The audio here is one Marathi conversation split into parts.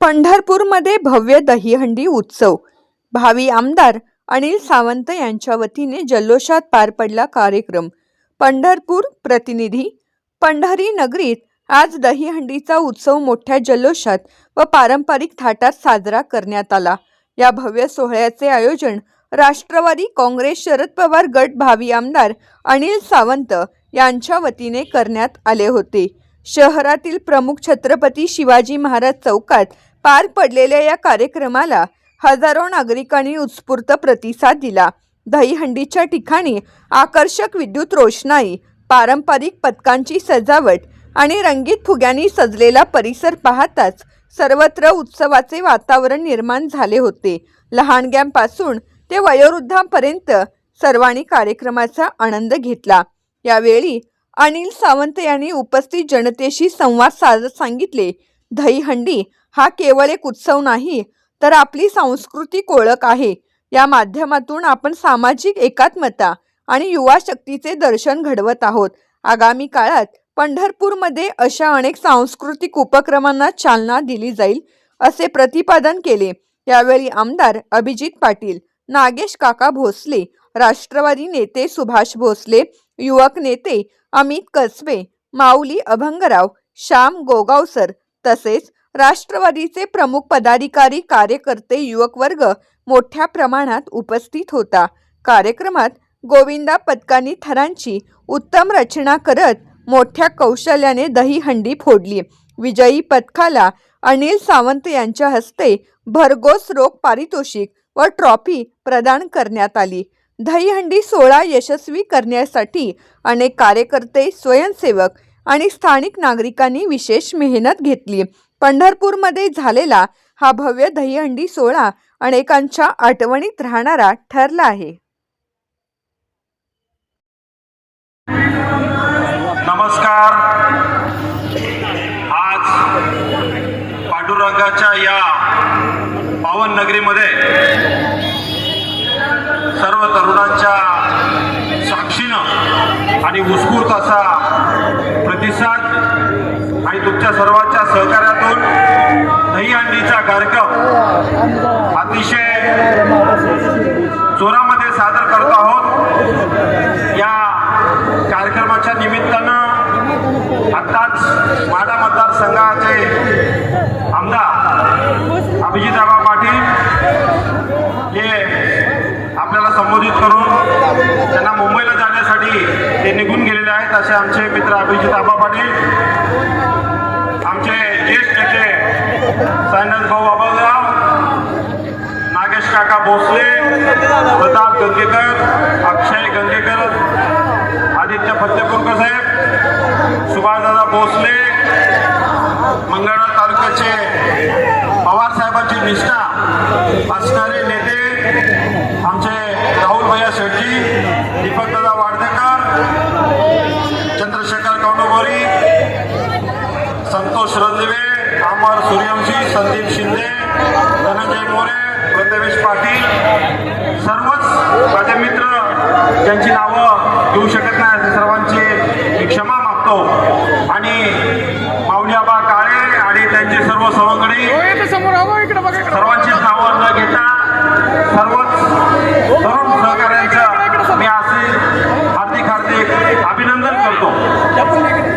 पंढरपूरमध्ये भव्य दहीहंडी उत्सव. भावी आमदार अनिल सावंत यांच्या वतीने जल्लोषात पार पडला कार्यक्रम. पंढरपूर प्रतिनिधी पंढरी नगरीत आज दहीहंडीचा उत्सव मोठ्या जल्लोषात व पारंपरिक थाटात साजरा करण्यात आला. या भव्य सोहळ्याचे आयोजन राष्ट्रवादी काँग्रेस शरद पवार गट भावी आमदार अनिल सावंत यांच्या वतीने करण्यात आले होते. शहरातील प्रमुख छत्रपती शिवाजी महाराज चौकात पार पडलेल्या या कार्यक्रमाला हजारो नागरिकांनी उत्स्फूर्त प्रतिसाद दिला. दहीहंडीच्या ठिकाणी आकर्षक विद्युत रोषणाई पारंपरिक पथकांची सजावट आणि रंगीत फुग्यांनी सजलेला परिसर पाहताच सर्वत्र उत्सवाचे वातावरण निर्माण झाले होते. लहानग्यांपासून ते वयोवृद्धांपर्यंत सर्वांनी कार्यक्रमाचा आनंद घेतला. यावेळी अनिल सावंत यांनी उपस्थित जनतेशी संवाद साधत सांगितले दहीहंडी हा केवळ एक उत्सव नाही तर आपली सांस्कृतिक ओळख आहे. या माध्यमातून आपण सामाजिक एकात्मता आणि युवा शक्तीचे दर्शन घडवत आहोत. आगामी काळात पंढरपूरमध्ये अशा अनेक सांस्कृतिक उपक्रमांना चालना दिली जाईल असे प्रतिपादन केले. यावेळी आमदार अभिजित पाटील नागेश काका भोसले राष्ट्रवादी नेते सुभाष भोसले युवक नेते अमित कसबे माऊली अभंगराव श्याम गोगावसर तसेच राष्ट्रवादीचे प्रमुख पदाधिकारी कार्यकर्ते युवक वर्ग मोठ्या प्रमाणात उपस्थित होता. कार्यक्रमात गोविंदा पथकांनी थरांची उत्तम रचना करत मोठ्या कौशल्याने दहीहंडी फोडली. विजयी पथकाला अनिल सावंत यांच्या हस्ते भरघोस रोख पारितोषिक व ट्रॉफी प्रदान करण्यात आली. दहीहंडी सोहळा यशस्वी करण्यासाठी अनेक कार्यकर्ते स्वयंसेवक आणि स्थानिक नागरिकांनी विशेष मेहनत घेतली. पंढरपूरमध्ये झालेला हा भव्य दहीहंडी सोहळा अनेकांच्या आठवणीत राहणारा ठरला आहे. नमस्कार. आज पांडुरंगाच्या या पावन नगरीमध्ये सर्व तरुणांच्या साक्षीनं आणि उत्स्फूर्त असा प्रतिसाद आणि तुमच्या सर्वांच्या सहकार्यातून दहीहंडीचा कार्यक्रम अतिशय जोरामध्ये सादर करत आहोत. या कार्यक्रमाच्या निमित्तानं आत्ताच माडा मतदारसंघाचे आमदार अभिजितराव पाटील हे आपल्याला संबोधित करून त्यांना मुंबईला जाण्यासाठी ते निघून गेलेले आहेत असे आमचे मित्र अभिजित आबा पाटील. सायनाथ भाऊ अबलराव नागेश काका भोसले प्रताप गंगेकर अक्षय गंगेकर आदित्य फत्तेपूरकर साहेब सुभाषदादा भोसले पाटील सर्वच माझे मित्र ज्यांची नावं घेऊ शकत नाही सर्वांची मी क्षमा मागतो आणि माऊलीआबा काळे आणि त्यांचे सर्व सवंगडी सर्वांचीच नावं न घेता सर्वच तरुण सहकाऱ्यांचं मी असे हार्दिक हार्दिक अभिनंदन करतो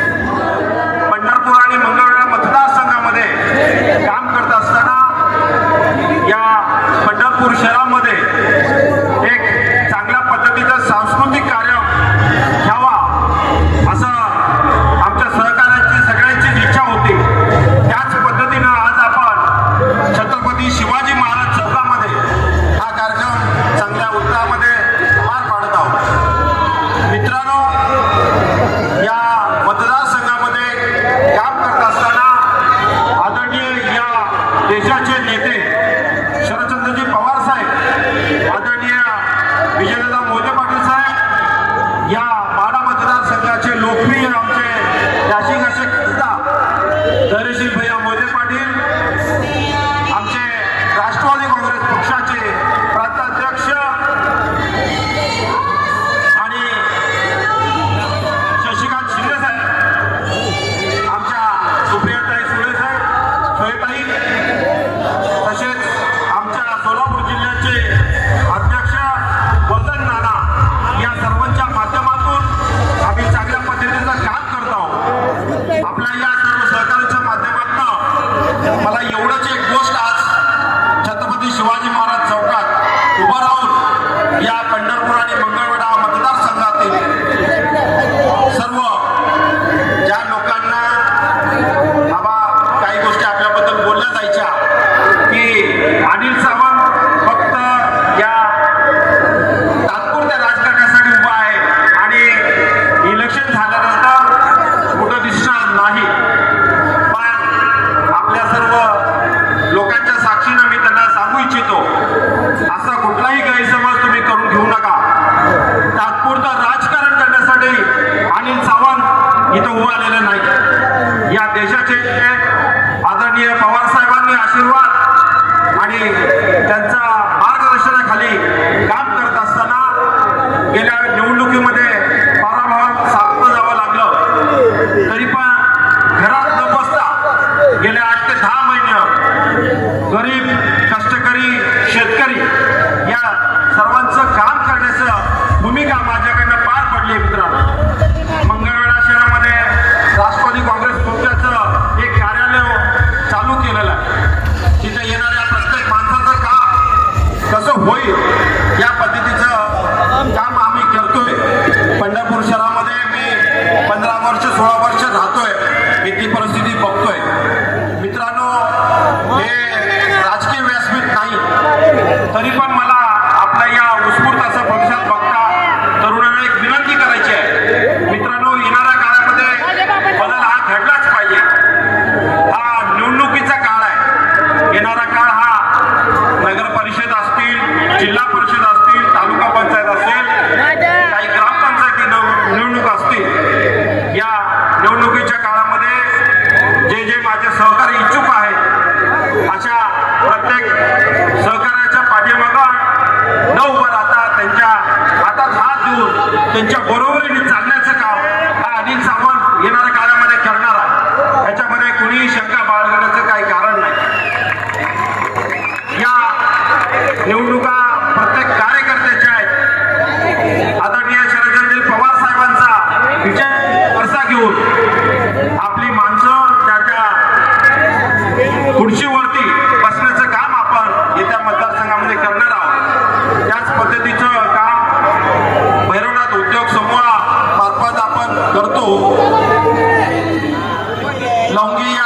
लवंगी या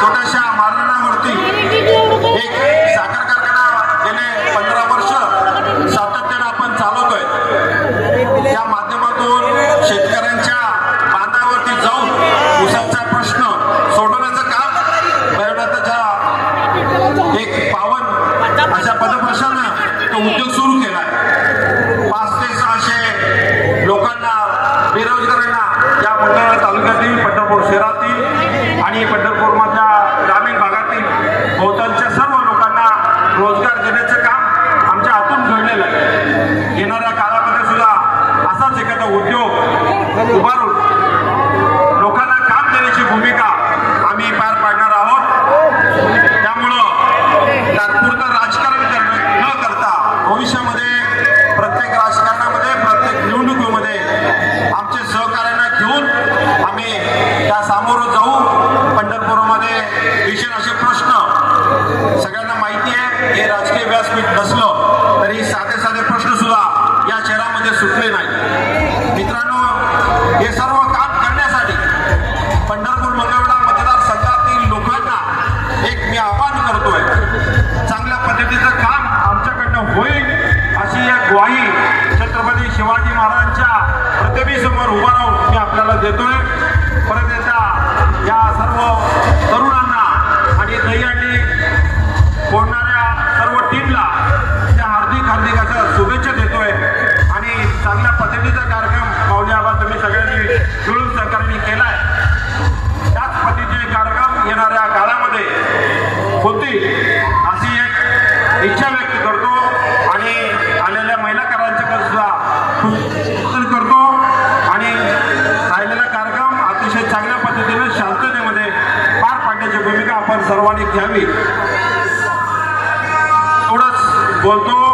छोट्याशा मारणावरती एक साखर कारखाना गेले पंधरा वर्ष सातत्यानं आपण चालवतोय. या माध्यमातून शेतकऱ्यांच्या बांधावरती जाऊन उसाचा प्रश्न सोडवण्याचं काम भैरवनाथाच्या एक पावन अशा पदप्रशानं तो उद्योग सुरू केला आहे. पाच ते सहाशे लोकांना बेरोजगारांना या मंडळा तालुक्यातील पंढरपूर शहरातील ఈ పద్ధతి समोर उभा राहून मी आपल्याला देतोय. परत एकदा या सर्व तरुणांना आणि दहीहंडी फोडणाऱ्या सर्व टीमला त्या हार्दिक हार्दिक असं शुभेच्छा देतोय. आणि चांगल्या पद्धतीचा कार्यक्रम पावले तुम्ही सगळ्यांनी मिळून सरकारने केलाय. त्याच पद्धतीचे कार्यक्रम येणाऱ्या काळामध्ये होतील. Quanto